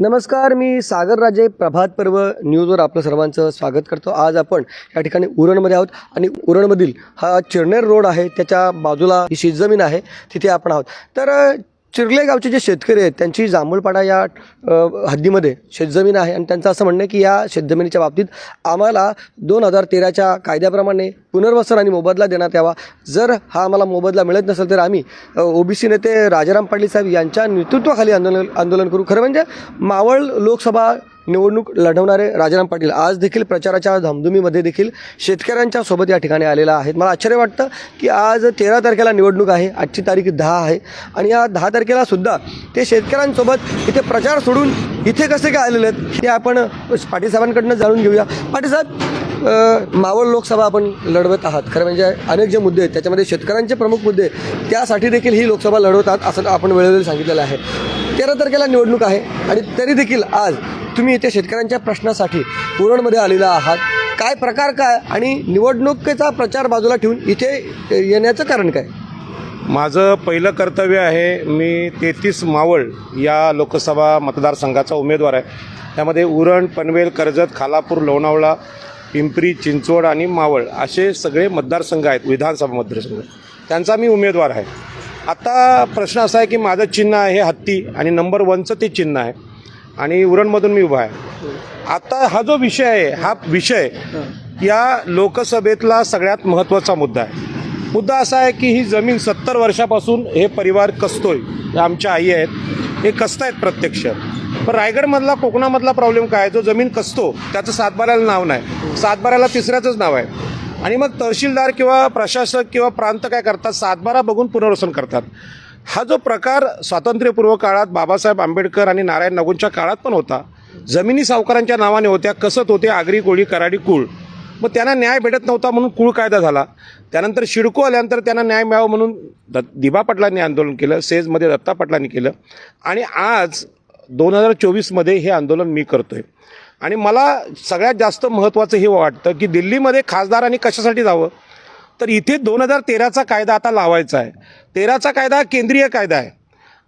नमस्कार मी सागर राजे प्रभात पर्व न्यूजवर आपलं सर्वांचं स्वागत करतो. आज आपण या ठिकाणी उरणमध्ये आहोत आणि उरणमधील हा चिरनेर रोड आहे त्याच्या बाजूला ही शेतजमीन आहे तिथे आपण आहोत. तर चिरले गावचे जे शेतकरी आहेत त्यांची जांभूळपाडा या हद्दीमध्ये शेतजमीन आहे. आणि त्यांचं असं म्हणणं आहे की या शेतजमिनीच्या बाबतीत आम्हाला दोन हजार तेराच्या कायद्याप्रमाणे पुनर्वसन आणि मोबदला देण्यात यावा. जर हा आम्हाला मोबदला मिळत नसेल तर आम्ही ओबीसी नेते राजाराम पाटील साहेब यांच्या नेतृत्वाखाली आंदोलन आंदोलन करू. खरं म्हणजे मावळ लोकसभा निवडणूक लढवणारे राजाराम पाटील आज देखील प्रचाराच्या धामधुमीमध्ये देखील शेतकऱ्यांच्या सोबत या ठिकाणी आलेला आहेत. मला आश्चर्य वाटतं की आज तेरा तारखेला निवडणूक आहे आजची तारीख दहा आहे. आणि या दहा तारखेला सुद्धा ते शेतकऱ्यांसोबत इथे प्रचार सोडून इथे कसे काय आलेले आहेत हे आपण पाटीलसाहेबांकडनं जाणून घेऊया. पाटीलसाहेब मावळ लोकसभा आपण लढवत आहात. खरं म्हणजे अनेक जे मुद्दे आहेत त्याच्यामध्ये शेतकऱ्यांचे प्रमुख मुद्दे त्यासाठी देखील ही लोकसभा लढवतात असं आपण वेळोवेळी सांगितलेलं आहे. तेरा तारखेला निवडणूक आहे आणि तरी देखील आज तुम्ही इथे शेतकऱ्यांच्या प्रश्नासाठी उरणमध्ये आलेला आहात. काय प्रकार काय आणि निवडणुकीचा प्रचार बाजूला ठेवून इथे येण्याचं कारण काय? माझं पहिलं कर्तव्य आहे मी तेहतीस मावळ या लोकसभा मतदारसंघाचा उमेदवार आहे. त्यामध्ये उरण पनवेल कर्जत खालापूर लोणावळा पिंपरी चिंचवड आणि मावळ असे सगळे मतदारसंघ आहेत विधानसभा मतदारसंघ. त्यांचा मी उमेदवार आहे. आता प्रश्न असा आहे की माझं चिन्ह आहे हे हत्ती आणि नंबर वनचं ते चिन्ह आहे. आणि उरणमधून मी उभा आहे. आता हा जो विषय आहे हा विषय या लोकसभेतला सगळ्यात महत्त्वाचा मुद्दा आहे. मुद्दा असा आहे की ही जमीन सत्तर वर्षापासून हे परिवार कसतोय आमच्या आई आहेत हे कसतायत प्रत्यक्ष. पण रायगडमधला कोकणामधला प्रॉब्लेम काय आहे? जो जमीन कसतो त्याचं सातबाऱ्याला नाव नाही. सातबाऱ्याला तिसऱ्याचंच नाव आहे. आणि मग तहसीलदार किंवा प्रशासक किंवा प्रांत काय करतात? सातबारा बघून पुनर्वसन करतात. हा जो प्रकार स्वातंत्र्यपूर्व काळात बाबासाहेब आंबेडकर आणि नारायण नगूंच्या काळात पण होता. जमिनी सावकारांच्या नावाने होत्या कसत होते आगरी कोळी कराडी कुळ. मग त्यांना न्याय भेटत नव्हता म्हणून कुळ कायदा झाला. त्यानंतर शिडको आल्यानंतर त्यांना न्याय मिळावा म्हणून द दिबा पाटलांनी आंदोलन केलं सेजमध्ये दत्ता पाटलांनी केलं. आणि आज दोन हजार चोवीसमध्ये हे आंदोलन मी करतो आहे आणि मला सगळ्यात जास्त महत्त्वाचं हे वाटतं की दिल्लीमध्ये खासदारांनी कशासाठी जावं? तर इथे दोन हजार तेराचा कायदा आता लावायचा आहे. तेराचा कायदा हा केंद्रीय कायदा आहे.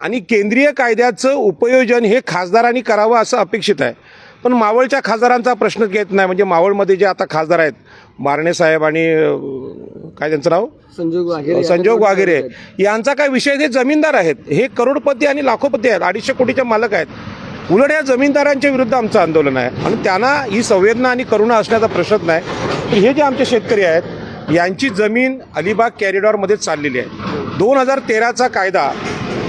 आणि केंद्रीय कायद्याचं उपयोजन हे खासदारांनी करावं असं अपेक्षित आहे. पण मावळच्या खासदारांचा प्रश्न घेत नाही. म्हणजे मावळमध्ये जे आता खासदार आहेत बारणे साहेब आणि काय त्यांचं नाव? संजोग संजोग वागेरे यांचा काय विषय हे जमीनदार आहेत. हे करोडपती आणि लाखोपती आहेत. अडीचशे कोटीचे मालक आहेत. उलट या जमीनदारांच्या विरुद्ध आमचं आंदोलन आहे. आणि त्यांना ही संवेदना आणि करुणा असण्याचा प्रश्नच नाही. तर हे जे आमचे शेतकरी आहेत यांची जमीन अलिबाग कॅरिडॉरमध्ये चाललेली आहे. दोन हजार तेराचा कायदा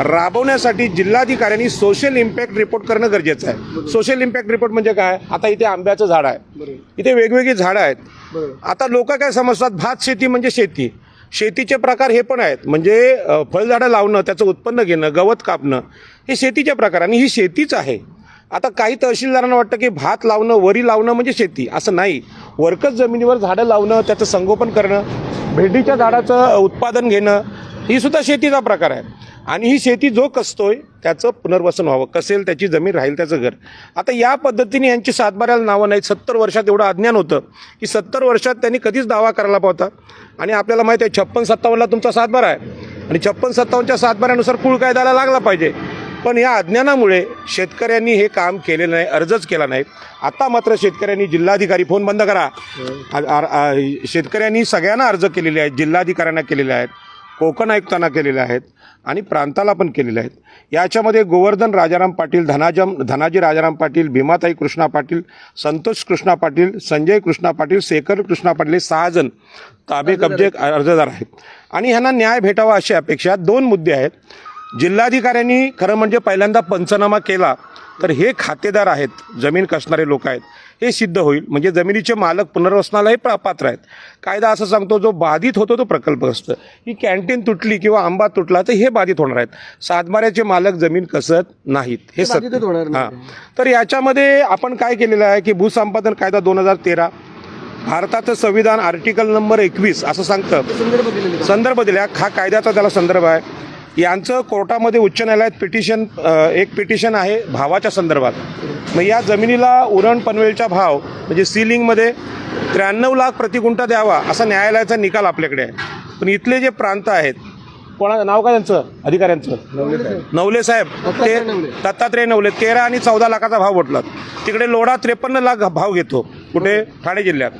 राबवण्यासाठी जिल्हाधिकाऱ्यांनी सोशल इम्पॅक्ट रिपोर्ट करणं गरजेचं आहे. सोशल इम्पॅक्ट रिपोर्ट म्हणजे काय? आता इथे आंब्याचं झाड आहे. इथे वेगवेगळी झाडं आहेत. आता लोक काय समजतात? भात शेती म्हणजे शेती. शेतीचे प्रकार हे पण आहेत. म्हणजे फळझाडं लावणं त्याचं उत्पन्न घेणं गवत कापणं हे शेतीचे प्रकार आणि ही शेतीच आहे. आता काही तहसीलदारांना वाटतं की भात लावणं वरी लावणं म्हणजे शेती. असं नाही. वरकच जमिनीवर झाडं लावणं त्याचं संगोपन करणं भेंडीच्या झाडाचं उत्पादन घेणं ही सुद्धा शेतीचा प्रकार आहे. आणि ही शेती जो कसतोय त्याचं पुनर्वसन व्हावं. कसेल त्याची जमीन राहील त्याचं घर. आता या पद्धतीने यांची सातबाऱ्याला नावं नाहीत. सत्तर वर्षात एवढं अज्ञान होतं की सत्तर वर्षात त्यांनी कधीच दावा करायला पावता आणि आपल्याला माहिती आहे छप्पन सत्तावन्नला तुमचा सातबारा आहे. आणि छप्पन सत्तावन्नच्या सातबाऱ्यानुसार कुळ कायद्याला लागला पाहिजे. पण या अज्ञानामुळे शेतकऱ्यांनी हे काम केलेलं नाही अर्जच केला नाही. आता मात्र शेतकऱ्यांनी जिल्हाधिकारी फोन बंद करा. शेतकऱ्यांनी सगळ्यांना अर्ज केलेले आहेत जिल्हाधिकाऱ्यांना केलेले आहेत. कोकण आयुक्तांना केलेले आहेत आणि प्रांताला पण केलेले आहेत. याच्यामध्ये गोवर्धन राजाराम पाटील धनाजम धनाजी राजाराम पाटील भीमाताई कृष्णा पाटील संतोष कृष्णा पाटील संजय कृष्णा पाटील शेखर कृष्णा पाटील हे सहा जण ताबे कब्जे अर्जदार आहेत. आणि ह्यांना न्याय भेटावा अशी अपेक्षा दोन मुद्दे आहेत. जिल्हाधिकाऱ्यांनी खरं म्हणजे पहिल्यांदा पंचनामा केला तर हे खातेदार आहेत जमीन कसणारे लोक आहेत. हे सिद्ध होईल. म्हणजे जमिनीचे मालक पुनर्वसनालाही प्रा- पात्र आहेत. कायदा असं सांगतो जो बाधित होतो तो प्रकल्प असतं. ही कॅन्टीन तुटली किंवा आंबा तुटला तर हे बाधित होणार आहेत. सातबाऱ्याचे मालक जमीन कसत नाहीत. हे सत्य. हां. तर याच्यामध्ये आपण काय केलेलं आहे की भूसंपादन कायदा दोन हजार तेरा भारताचं संविधान आर्टिकल नंबर एकवीस असं सांगतं. संदर्भ दिला हा कायद्याचा त्याला संदर्भ आहे. यांचं कोर्टामध्ये उच्च न्यायालयात पिटिशन एक पिटिशन आहे भावाच्या संदर्भात. मग या जमिनीला उरण पनवेलचा भाव म्हणजे सिलिंगमध्ये त्र्याण्णव लाख प्रतिगुंठा द्यावा असा न्यायालयाचा निकाल आपल्याकडे आहे. पण इथले जे प्रांत आहेत कोणा नाव काय त्यांचं? अधिकाऱ्यांचं? नवले साहेब. ते दत्तात्रय नवले. दत्तात्रय नवले. तेरा आणि चौदा लाखाचा भाव म्हटला तिकडे लोढा त्रेपन्न लाख भाव घेतो कुठे? ठाणे जिल्ह्यात.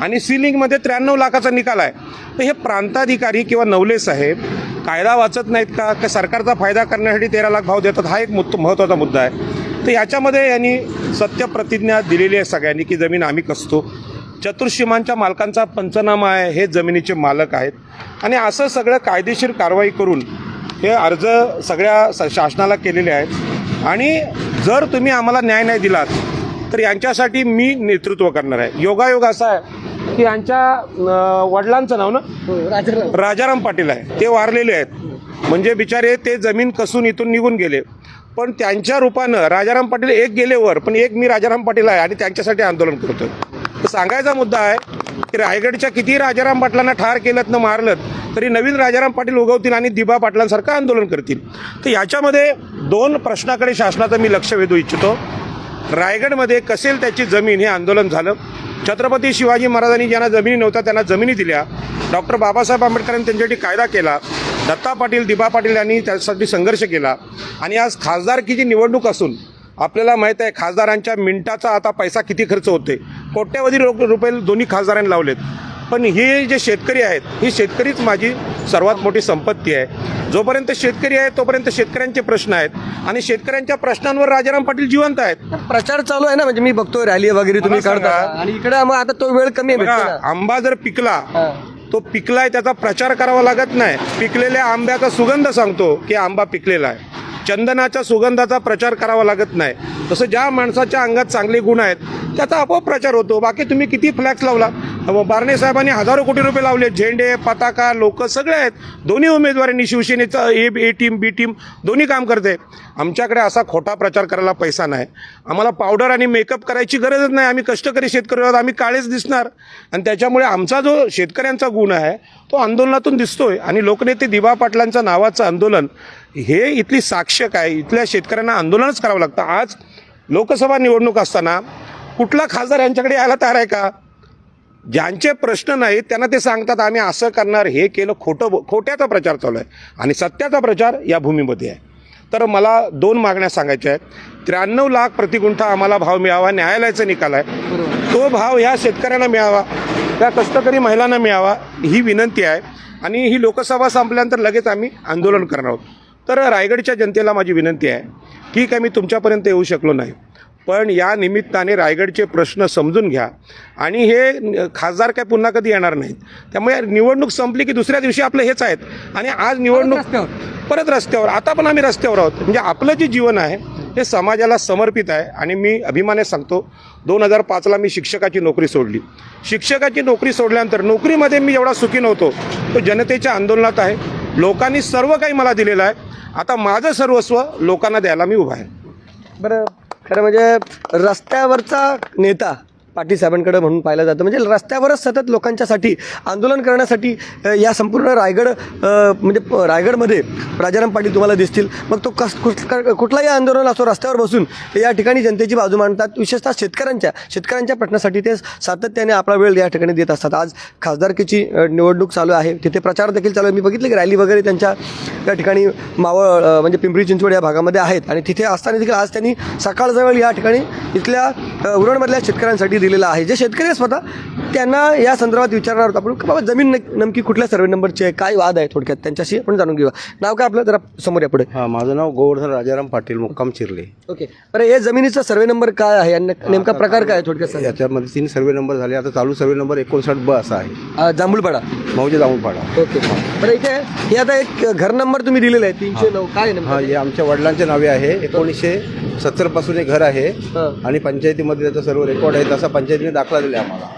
आणि सिलिंगमध्ये त्र्याण्णव लाखाचा निकाल आहे. तर हे प्रांताधिकारी किंवा नवले साहेब कायदा वाचत नाहीत का? का सरकारचा फायदा करण्यासाठी तेरा लाख भाव देतात? हा एक मुद्द महत्त्वाचा मुद्दा आहे. तर याच्यामध्ये यांनी सत्य प्रतिज्ञा दिलेली आहे सगळ्यांनी की जमीन आम्ही कसतो. चतुर्सीमांच्या मालकांचा पंचनामा आहे हे जमिनीचे मालक आहेत. आणि असं सगळं कायदेशीर कारवाई करून हे अर्ज सगळ्या शासनाला केलेले आहेत. आणि जर तुम्ही आम्हाला न्याय नाही दिलात तर यांच्यासाठी मी नेतृत्व करणार आहे. योगायोग असा आहे की यांच्या वडिलांचं नाव ना? राजाराम. राजाराम पाटील आहे. ते वारलेले आहेत. म्हणजे बिचारे ते जमीन कसून इथून निघून गेले. पण त्यांच्या रूपानं राजाराम पाटील एक गेले वर पण एक मी राजाराम पाटील आहे आणि त्यांच्यासाठी आंदोलन करतोय. तर सांगायचा मुद्दा आहे की रायगडच्या किती राजाराम पाटलांना ठार केलं न मारलं तरी नवीन राजाराम पाटील उगवतील आणि दिबा पाटलांसारखं आंदोलन करतील. तर याच्यामध्ये दोन प्रश्नाकडे शासनाचं मी लक्ष वेधू इच्छितो. रायगडमध्ये कसेल त्याची जमीन हे आंदोलन झालं. छत्रपती शिवाजी महाराजांनी ज्यांना जमिनी नव्हत्या त्यांना जमिनी दिल्या. डॉक्टर बाबासाहेब आंबेडकरांनी त्यांच्यासाठी कायदा केला. दत्ता पाटील दिबा पाटील यांनी त्यासाठी संघर्ष केला. आणि आज खासदारकीची निवडणूक असून आपल्याला माहीत आहे खासदारांच्या मिनिटाचा आता पैसा किती खर्च होते कोट्यवधी रुपये दोन्ही खासदारांनी लावलेत. पण हे जे शेतकरी आहेत ही शेतकरीच माझी सर्वात मोठी संपत्ती आहे जोपर्यंत शेतकरी आहे तोपर्यंत शेतकऱ्यांचे प्रश्न आहेत आणि शेतकऱ्यांच्या प्रश्नांवर राजाराम पाटील जिवंत आहेत प्रचार चालू आहे ना म्हणजे मी बघतोय रॅली वगैरे तुम्ही मला काढता. आणि इकडे मग आता तो वेळ कमी आहे बघा, भेटतो ना. आंबा जर पिकला हा. तो पिकलाय त्याचा प्रचार करावा लागत नाही पिकलेल्या आंब्याचा सुगंध सांगतो की आंबा पिकलेला आहे चंदनाच्या सुगंधाचा प्रचार करावा लागत नाही. तसं ज्या माणसाच्या अंगात चांगले गुण आहेत त्याचा आपोआप प्रचार होतो. बाकी तुम्ही किती फ्लॅक्स लावला? बारणे साहेबांनी हजारो कोटी रुपये लावले. झेंडे पताका लोक सगळे आहेत. दोन्ही उमेदवारांनी शिवसेनेचं ए ए टीम बी टीम दोन्ही काम करते. आमच्याकडे असा खोटा प्रचार करायला पैसा नाही. आम्हाला पावडर आणि मेकअप करायची गरजच नाही. आम्ही कष्टकरी शेतकरी आहोत. आम्ही काळेच दिसणार. आणि त्याच्यामुळे आमचा जो शेतकऱ्यांचा गुण आहे तो आंदोलनातून दिसतोय. आणि लोकनेते दिवा पाटलांचं नावाचं आंदोलन हे इथली साक्षक आहे इथल्या शेतकऱ्यांना आंदोलनच करावं लागतं. आज लोकसभा निवडणूक असताना कुठला खासदार यांच्याकडे यायला तयार आहे का? ज्यांचे प्रश्न नाहीत त्यांना ते सांगतात आम्ही असं करणार हे केलं खोटं खोट्याचा प्रचार चालू आहे आणि सत्याचा प्रचार या भूमीमध्ये आहे. तर मला दोन मागण्या सांगायच्या आहेत. त्र्याण्णव लाख प्रतिगुंठा आम्हाला भाव मिळावा न्यायालयाचा निकाल आहे. तो भाव ह्या शेतकऱ्यांना मिळावा त्या कष्टकरी महिलांना मिळावा ही विनंती आहे. आणि ही लोकसभा संपल्यानंतर लगेच आम्ही आंदोलन करणार आहोत. तर रायगडच्या जनतेला माझी विनंती आहे ठीक आहे मी तुमच्यापर्यंत येऊ शकलो नाही. पण या निमित्ताने रायगडचे प्रश्न समजून घ्या. आणि हे खासदार काय पुन्हा कधी येणार नाहीत. त्यामुळे निवडणूक संपली की दुसऱ्या दिवशी आपलं हेच आहेत. आणि आज निवडणूक. परत रस्त्यावर. आता पण आम्ही रस्त्यावर आहोत. म्हणजे आपलं जे जीवन आहे हे समाजाला समर्पित आहे. आणि मी अभिमाने सांगतो दोन हजार पाचला मी शिक्षकाची नोकरी सोडली. शिक्षकाची नोकरी सोडल्यानंतर नोकरीमध्ये मी एवढा सुखी नव्हतो. तो जनतेच्या आंदोलनात आहे. लोकांनी सर्व काही मला दिलेलं आहे. आता माझं सर्वस्व लोकांना द्यायला मी उभा आहे. बरं खरं म्हणजे रस्त्यावरचा नेता पाटील साहेबांकडे म्हणून पाहिलं जातं. म्हणजे रस्त्यावरच सतत लोकांच्यासाठी आंदोलन करण्यासाठी या संपूर्ण रायगड म्हणजे रायगडमध्ये राजाराम पाटील तुम्हाला दिसतील. मग तो कस कुठ- कुठलाही आंदोलन असो रस्त्यावर बसून ते या ठिकाणी जनतेची बाजू मांडतात. विशेषतः शेतकऱ्यांच्या शेतकऱ्यांच्या प्रश्नासाठी ते सातत्याने आपला वेळ या ठिकाणी देत असतात. आज खासदारकीची निवडणूक चालू आहे. तिथे प्रचार देखील चालू आहे. मी बघितलं की रॅली वगैरे त्यांच्या या ठिकाणी मावळ म्हणजे पिंपरी चिंचवड या भागामध्ये आहेत. आणि तिथे असताना देखील आज त्यांनी सकाळजवळ या ठिकाणी इथल्या उरणमधल्या शेतकऱ्यांसाठी दिलेलं आहे. जे शेतकरी आहे स्वतः त्यांना या संदर्भात विचारणार होतो आपण बाबा जमीन नेमकी कुठल्या सर्वे नंबरची आहे काय वाद आहे थोडक्यात? त्यांच्याशी आपण जाणून घेऊया. नाव काय आपलं? जरा समोर या पुढे. हा माझं नाव गोवर्धन राजाराम पाटील मुक्काम चिरले. ओके. बरं हे जमिनीचा सर्वे नंबर काय आहे? आणि नेमका प्रकार काय आहे थोडक्यात. याच्यामध्ये तीन सर्वे नंबर झाले. आता चालू सर्वे नंबर एकोणसाठ ब असा आहे. जांभूळपाडा. मौजे जाऊनपाडा ओके. बरं इथे हे आता एक घर नंबर तुम्ही दिलेला आहे. तीनशे नऊ. काय आहे हा हे आमच्या वडिलांच्या नावे आहे. एकोणीसशे सत्तरपासून हे घर आहे. आणि पंचायतीमध्ये त्याचा सर्व रेकॉर्ड आहे. तसा पंचायतीने दाखला दिला आम्हाला.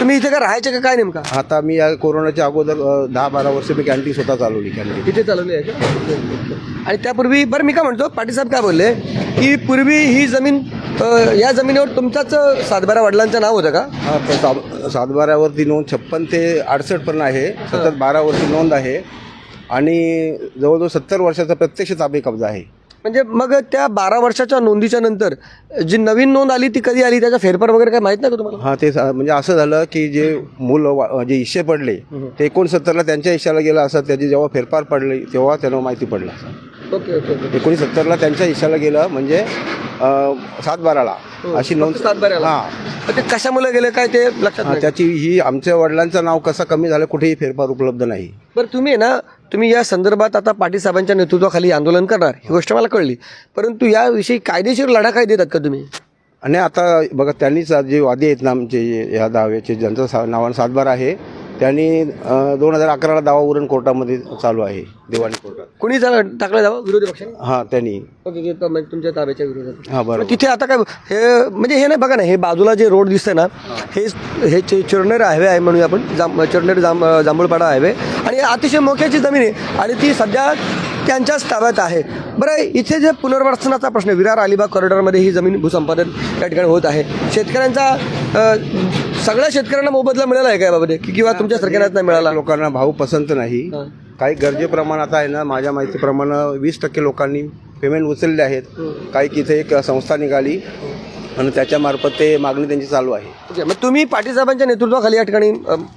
तुम्ही इथे का राहायचे का? काय नेमका? आता मी या कोरोनाच्या अगोदर अ, दहा बारा वर्ष मी कॅन्टीन स्वतः चालवली कॅन्टीन इथे चालवली आहे का? आणि त्यापूर्वी बरं मी काय म्हणतो पाटील साहेब काय बोलले की पूर्वी ही जमीन अ, या जमिनीवर तुमचाच सातबारा वडिलांचं नाव होतं का? हा पण सात सातबाऱ्यावरती नोंद छप्पन ते अडसष्टपर्यंत आहे सतत बारा वर्षी नोंद आहे आणि जवळजवळ सत्तर वर्षाचा प्रत्यक्ष ताबे कब्जा आहे. म्हणजे मग त्या बारा वर्षाच्या नोंदीच्या नंतर जी नवीन नोंद आली ती कधी आली? त्याचा फेरफार वगैरे काय माहीत नाही का तुम्हाला? हा ते म्हणजे असं झालं की जे मूल जे इशे पडले ते एकोणसत्तरला त्यांच्या इशाला गेलं असं त्याची जेव्हा फेरफार पडली तेव्हा त्यांना माहिती पडलं. ओके ओके त्यांच्या इशाला गेलं म्हणजे अं, सात बाराला अशी नोंद सातबाऱ्याला. हा. पण ते कशामुळे गेले काय ते लक्षात हा, नाही. त्याची ही आमच्या वडिलांचं नाव कसं कमी झालं कुठेही फेरफार उपलब्ध नाही. बरं तुम्ही आहे ना तुम्ही या संदर्भात आता पाटील साहेबांच्या नेतृत्वाखाली आंदोलन करणार ही गोष्ट मला कळली. परंतु याविषयी कायदेशीर लढा काय देतात का तुम्ही? आणि आता बघा त्यांनीच आज जे वादी आहेत ना आमचे या दाव्याचे ज्यांचं सा नावानं सातबार आहे त्यांनी दोन हजार अकराला दावा उरण कोर्टामध्ये चालू आहे दिवाणी कोर्टात. कुणी जरा टाकलं जावं विरोधी पक्षाने हां त्यांनी. ओके म्हणजे तुमच्या ताब्याच्या विरोधात. हां पण तिथे आता काय हे म्हणजे हे नाही बघा ना हे बाजूला जे रोड दिसतंय ना हे. हे चि- चिरनेर हायवे आहे म्हणूया आपण जांब चिरनेर जांब जांभूळपाडा हायवे. आणि अतिशय मोक्याची जमीन आहे आणि ती सध्या त्यांच्याच ताब्यात आहे. बरं इथे जे पुनर्वसनाचा प्रश्न विरार अलिबाग कॉरिडॉरमध्ये ही जमीन भूसंपादन या ठिकाणी होत आहे. शेतकऱ्यांचा अ, सगळ्या शेतकऱ्यांना मोबदला मिळाला आहे का याबाबत की किंवा तुमच्या सरकारला नाही मिळाला? लोकांना भाव पसंत नाही. काही गरजेप्रमाणे आता आहे ना माझ्या माहितीप्रमाणे वीस टक्के लोकांनी पेमेंट उचलले आहेत. काही इथे एक संस्था निघाली. आणि त्याच्यामार्फत ते मागणी त्यांची चालू आहे. ओके मग तुम्ही पाटील साहेबांच्या नेतृत्वाखाली या ठिकाणी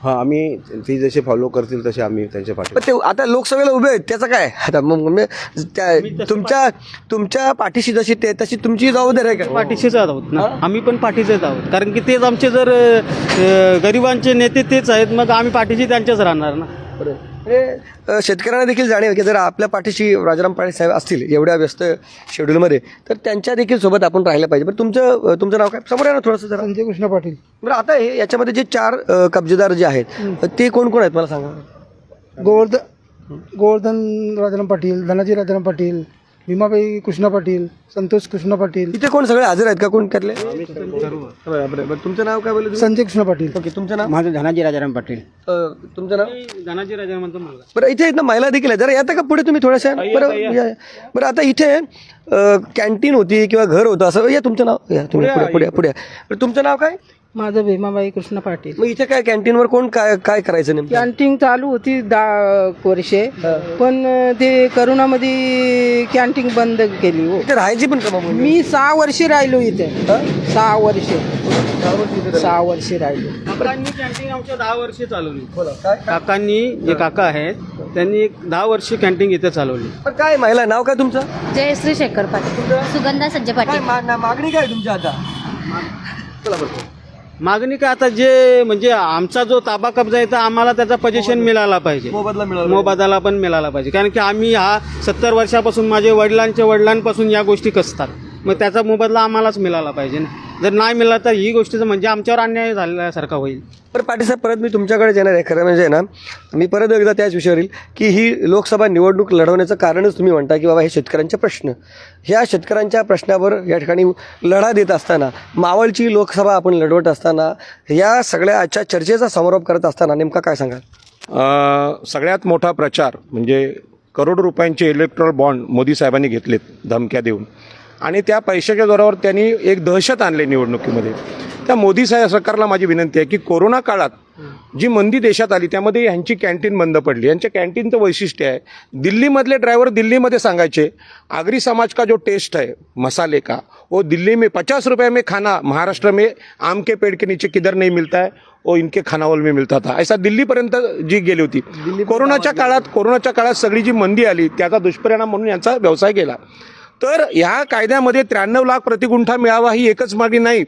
हां आम्ही ती जसे फॉलो करतील तसे आम्ही त्यांच्या पाठी पण ते आता लोकसभेला उभे आहेत त्याचं काय? आता मग म्हणजे त्या तुमच्या तुमच्या पाठीशी जशी ते तशी तुमची जबाबदारी आहे का? पाठीशीच आहोत ना. आम्ही पण पाठीचेच आहोत. कारण की तेच आमचे जर अ, गरिबांचे नेते तेच आहेत मग आम्ही पाठीशी त्यांच्याच राहणार ना. म्हणजे, शेतकऱ्यांना देखील जाणीव की जर आपल्या पाठीशी राजाराम पाटील साहेब असतील एवढ्या व्यस्त शेड्यूलमध्ये तर त्यांच्या देखील सोबत आपण राहिलं पाहिजे. बरं तुमचं तुमचं नाव काय? समोर आहे ना थोडंसं जरा. संजय कृष्ण पाटील. बरं आता हे याच्यामध्ये जे चार अ, कब्जेदार जे आहेत ते कोण कोण आहेत? मला सांगा. गोवर्धन गोवर्धन राजाराम पाटील धनाजी राजाराम पाटील भीमाबाई कृष्ण पाटील संतोष कृष्ण पाटील. इथे कोण सगळे हजर आहेत का कोण त्यातले? बरं बरं बरं तुमचं नाव काय बोलले तुम्ही? संजय कृष्ण पाटील. ओके तुमचं नाव? माझं धनाजी राजाराम पाटील. अ, तुमचं नाव? धनाजी राजा म्हणतो मला बरं इथे आहेत ना महिला देखील आहे जरा येता का पुढे तुम्ही थोड्याशा? बरं या- बरं आता इथे कॅन्टीन होती किंवा घर होतं असं. या तुमचं नाव? या तुम्ही पुढे पुढे पुढे. बरं तुमचं नाव काय? माझं भीमाबाई कृष्ण पाटील. मग इथे काय कॅन्टीनवर कोण काय काय करायचं नेमकं? कॅन्टीन चालू होती दहा वर्षे पण ते करोनामध्ये कॅन्टीन बंद केली हो. इथे राहायची पण का मग मी सहा वर्षे राहिलो इथे. सहा वर्षे. सहा वर्षे राहिलो. काकांनी कॅन्टीन आमच्या दहा वर्ष चालवली. काय काकांनी जे काका आहेत त्यांनी एक दहा वर्ष कॅन्टीन इथे चालवली. पण काय महिला नाव काय तुमचं? जयश्री शेखर पाटील. सुगंधा सज्ज काय पाटील मा- ना- मागणी काय आहे तुमची आता? चला बरं. मागणी काय आता जे म्हणजे आमचा जो ताबा कब्जा आहे तर आम्हाला त्याचा पोझिशन मिळाला पाहिजे. मोबदला मिळाला मोबदला पण मिळाला पाहिजे. कारण की आम्ही हा सत्तर वर्षापासून माझे वडिलांच्या वडिलांपासून या गोष्टी कसतात. मग त्याचा मोबदला आम्हालाच मिळाला पाहिजे ना. जर नाही मिळाला तर ही गोष्टीचं म्हणजे आमच्यावर अन्याय झाल्यासारखा होईल. बरं पाटील साहेब परत मी तुमच्याकडे येणार आहे. खरं म्हणजे ना मी परत एकदा त्याच विषयावर येईल की ही लोकसभा निवडणूक लढवण्याचं कारणच तुम्ही म्हणता की बाबा हे शेतकऱ्यांचे प्रश्न. ह्या शेतकऱ्यांच्या प्रश्नावर या ठिकाणी लढा देत असताना मावळची लोकसभा आपण लढवत असताना या सगळ्याच्या चर्चेचा समारोप करत असताना नेमका काय सांगाल? सगळ्यात मोठा प्रचार म्हणजे करोड रुपयांचे इलेक्ट्रॉल बॉन्ड मोदी साहेबांनी घेतलेत धमक्या देऊन. आणि त्या पैशाच्या जोरावर त्यांनी एक दहशत आणली निवडणुकीमध्ये. त्या मोदी साहेब सरकारला माझी विनंती आहे की कोरोना काळात जी मंदी देशात आली त्यामध्ये यांची कॅन्टीन बंद पडली. यांच्या कॅन्टीनचं वैशिष्ट्य आहे. दिल्लीमधले ड्रायव्हर दिल्लीमध्ये सांगायचे आगरी समाज का जो टेस्ट है मसाले का? वो दिल्ली में पचास रुपये में खाना महाराष्ट्र में आम के पेड़ के नीचे किधर नहीं मिलता है? वो इनके खानावल में मिलता था। ऐसा दिल्लीपर्यंत जी गेली होती. कोरोनाच्या काळात कोरोनाच्या काळात सगळी जी मंदी आली त्याचा दुष्परिणाम म्हणून यांचा व्यवसाय गेला. तर ह्या कायद्यामध्ये त्र्याण्णव लाख प्रतिगुंठा मिळावा ही एकच मागणी नाही.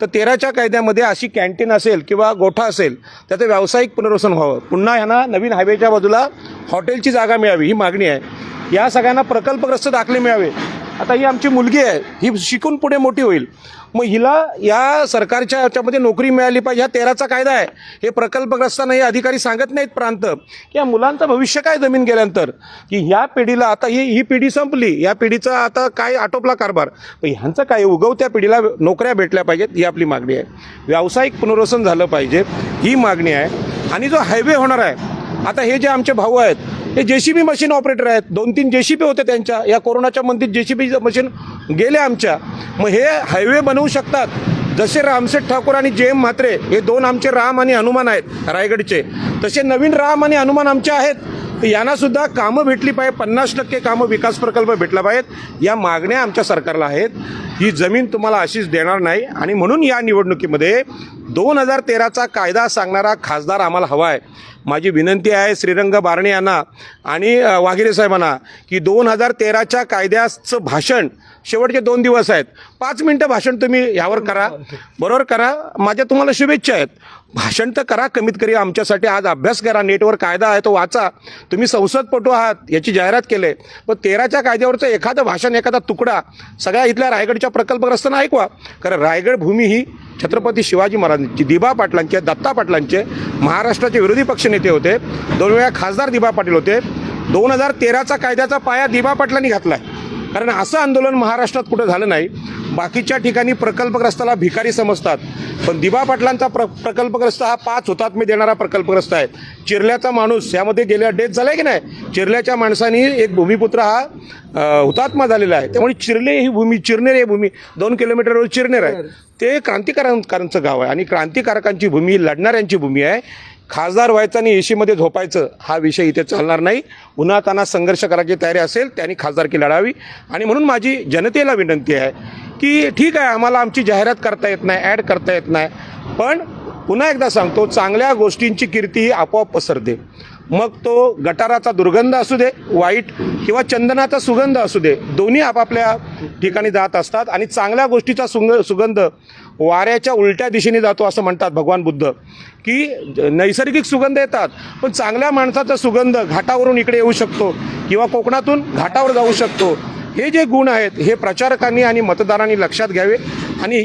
तर तेराच्या कायद्यामध्ये अशी कॅन्टीन असेल किंवा गोठा असेल त्याचं व्यावसायिक पुनर्वसन व्हावं. पुन्हा ह्यांना नवीन हायवेच्या बाजूला हॉटेलची जागा मिळावी ही मागणी आहे. या सगळ्यांना प्रकल्पग्रस्त दाखले मिळावे. आता ही आमची मुलगी आहे ही शिकून पुढे मोठी होईल. मग हिला या सरकारच्या याच्यामध्ये नोकरी मिळाली पाहिजे हा तेराचा कायदा आहे. हे प्रकल्पग्रस्तांना हे अधिकारी सांगत नाहीत प्रांत. की या मुलांचं भविष्य काय जमीन गेल्यानंतर? की ह्या पिढीला आता ही ही पिढी संपली या पिढीचा आता काय आटोपला कारभार? ह्यांचं काय उगवत्या पिढीला नोकऱ्या भेटल्या पाहिजेत ही आपली मागणी आहे. व्यावसायिक पुनर्वसन झालं पाहिजे ही मागणी आहे. आणि जो हायवे होणार आहे आता हे जे आमचे भाऊ आहेत हे जेसीबी मशीन ऑपरेटर आहेत. दोन तीन जेसीबी होते त्यांच्या. या कोरोनाच्या मंदीत जेसीबी मशीन गेले आमच्या. मग हे हायवे बनवू शकतात. जसे रामसेठ ठाकूर आणि जे एम म्हात्रे हे दोन आमचे राम आणि हनुमान आहेत रायगडचे. तसे नवीन राम आणि हनुमान आमचे आहेत. यांना सुद्धा कामं भेटली पाहिजे पन्नास टक्के कामं विकास प्रकल्प भेटला पाहिजेत. या मागण्या आमच्या सरकारला आहेत. ही जमीन तुम्हाला अशीच देणार नाही. आणि म्हणून या निवडणुकीमध्ये दोन हजार तेराचा कायदा सांगणारा खासदार आम्हाला हवा आहे माझी विनंती आहे श्रीरंग बारणे यांना आणि वाघिरे साहेबांना की दोन हजार तेराच्या कायद्याचं भाषण शेवटचे दोन दिवस आहेत. पाच मिनटं भाषण तुम्ही यावर करा. बरोबर करा. माझ्या तुम्हाला शुभेच्छा आहेत. भाषण तर करा कमीत कमी आमच्यासाठी आज अभ्यास करा नेटवर कायदा आहे तो वाचा. तुम्ही संसदपटू आहात याची जाहिरात केले. पण तेराच्या कायद्यावरचं एखादं भाषण एखादा तुकडा सगळ्या इथल्या रायगडच्या प्रकल्पग्रस्तांना ऐकवा. कारण रायगड भूमी ही छत्रपती शिवाजी महाराजांची दिबा पाटलांचे दत्ता पाटलांचे महाराष्ट्राचे विरोधी पक्षनेते होते. दोन वेळा खासदार दिबा पाटील होते. दोन हजार तेराचा कायद्याचा पाया दिबा पाटलांनी घातला आहे कारण असं आंदोलन महाराष्ट्रात कुठं झालं नाही. बाकीच्या ठिकाणी प्रकल्पग्रस्ताला भिकारी समजतात. पण दिबा पाटलांचा प्र प्रकल्पग्रस्त हा पाच हुतात्मे देणारा प्रकल्पग्रस्त आहे. चिरल्याचा माणूस यामध्ये गेल्या डेथ झाला आहे की नाही? चिरल्याच्या माणसानी एक भूमिपुत्र हा हुतात्मा झालेला आहे. त्यामुळे चिरले ही भूमी चिरनेर ही भूमी दोन किलोमीटरवर चिरनेर आहे. ते क्रांतिकारकांचं गाव आहे आणि क्रांतिकारकांची भूमी लढणाऱ्यांची भूमी आहे. खासदार व्हायचं आणि एशीमध्ये झोपायचं हा विषय इथे चालणार नाही. उन्हाताना संघर्ष करायची तयारी असेल त्यांनी खासदारकी लढावी. आणि म्हणून माझी जनतेला विनंती आहे की ठीक आहे आम्हाला आमची जाहिरात करता येत नाही ॲड करता येत नाही. पण पुन्हा एकदा सांगतो चांगल्या गोष्टींची कीर्ती ही आपोआप पसरते. मग तो गटाराचा दुर्गंध असू दे वाईट किंवा चंदनाचा सुगंध असू दे दोन्ही आपापल्या ठिकाणी जात असतात आणि चांगल्या गोष्टीचा सुंग सुगंध वाऱ्याच्या उलट्या दिशेने जातो असं म्हणतात भगवान बुद्ध. की नैसर्गिक सुगंध येतात पण चांगल्या माणसाचा सुगंध घाटावरून इकडे येऊ शकतो किंवा कोकणातून घाटावर जाऊ शकतो. हे जे गुण आहेत हे प्रचारकांनी आणि मतदारांनी लक्षात घ्यावे आणि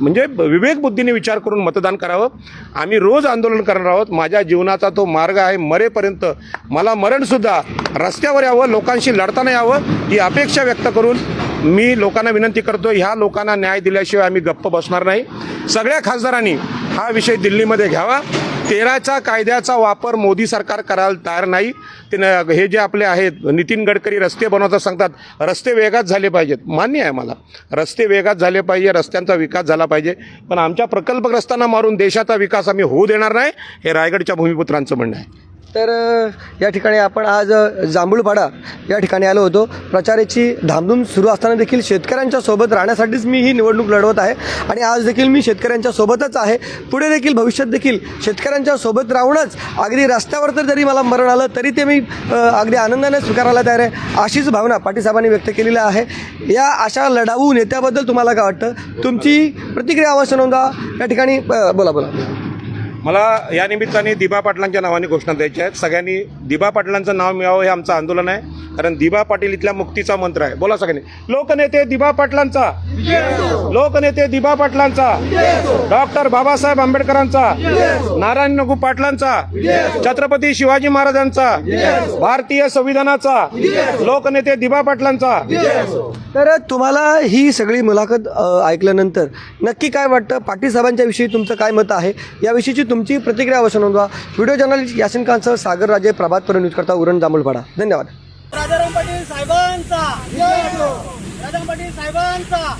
म्हणजे विवेकबुद्धीने विचार करून मतदान करावं. आम्ही रोज आंदोलन करणार आहोत. माझ्या जीवनाचा तो मार्ग आहे मरेपर्यंत. मला मरणसुद्धा रस्त्यावर यावं लोकांशी लढताना यावं ही अपेक्षा व्यक्त करून मी लोकांना विनंती करतो ह्या लोकांना न्याय दिल्याशिवाय आम्ही गप्प बसणार नाही. सगळ्या खासदारांनी हा विषय दिल्लीमध्ये घ्यावा. तेराच्या कायद्याचा वापर मोदी सरकार करायला तयार नाही. ते न- हे जे आपले आहेत नितीन गडकरी रस्ते बनवता सांगतात रस्ते वेगात झाले पाहिजेत. मान्य आहे मला. रस्ते वेगात झाले पाहिजे रस्त्यांचा विकास झाला पाहिजे. पण आमच्या प्रकल्पग्रस्तांना मारून देशाचा विकास आम्ही होऊ देणार नाही हे रायगडच्या भूमिपुत्रांचं म्हणणं आहे. तर या ठिकाणी आपण आज जांभूळपाडा या ठिकाणी आलो होतो. प्रचाराची धामधूम सुरू असताना देखील शेतकऱ्यांच्या सोबत राहण्यासाठीच मी ही निवडणूक लढवत आहे. आणि आज देखील मी शेतकऱ्यांच्या सोबतच आहे. पुढे देखील भविष्यात देखील शेतकऱ्यांच्या सोबत राहूनच अगदी रस्त्यावर तर जरी मला मरण आलं तरी ते मी अगदी आनंदाने स्वीकारायला तयार आहे. अशीच भावना पाटीसाहेबांनी व्यक्त केलेली आहे. या अशा लढाऊ नेत्याबद्दल तुम्हाला काय वाटतं? तुमची प्रतिक्रिया अवश्य नोंदा या ठिकाणी बोला बोला. मला या निमित्ताने दिबा पाटलांच्या नावाने घोषणा द्यायच्या आहेत. सगळ्यांनी दिबा पाटलांचं नाव मिळावं हे आमचं आंदोलन आहे. कारण दिबा पाटील इथल्या मुक्तीचा मंत्र आहे. बोला सगळ्यांनी. लोकनेते दिबा पाटलांचा. लोकनेते दिबा पाटलांचा. डॉक्टर बाबासाहेब आंबेडकरांचा. नारायण नगू पाटलांचा. छत्रपती शिवाजी महाराजांचा. भारतीय संविधानाचा. लोकनेते दिबा पाटलांचा. तर तुम्हाला ही सगळी मुलाखत ऐकल्यानंतर नक्की काय वाटतं? पाटील साहेबांच्या विषयी तुमचं काय मत आहे? याविषयीची तुमची प्रतिक्रिया अवश्य नोंदवा. व्हिडिओ जर्नलिस्ट यासिन खानसह सागर राजे प्रभात पर न्यूज करता उरण जांभूळपाडा. धन्यवाद. राजाराम पाटील साहेबांचा. हो. राजाराम पाटील साहेबांचा.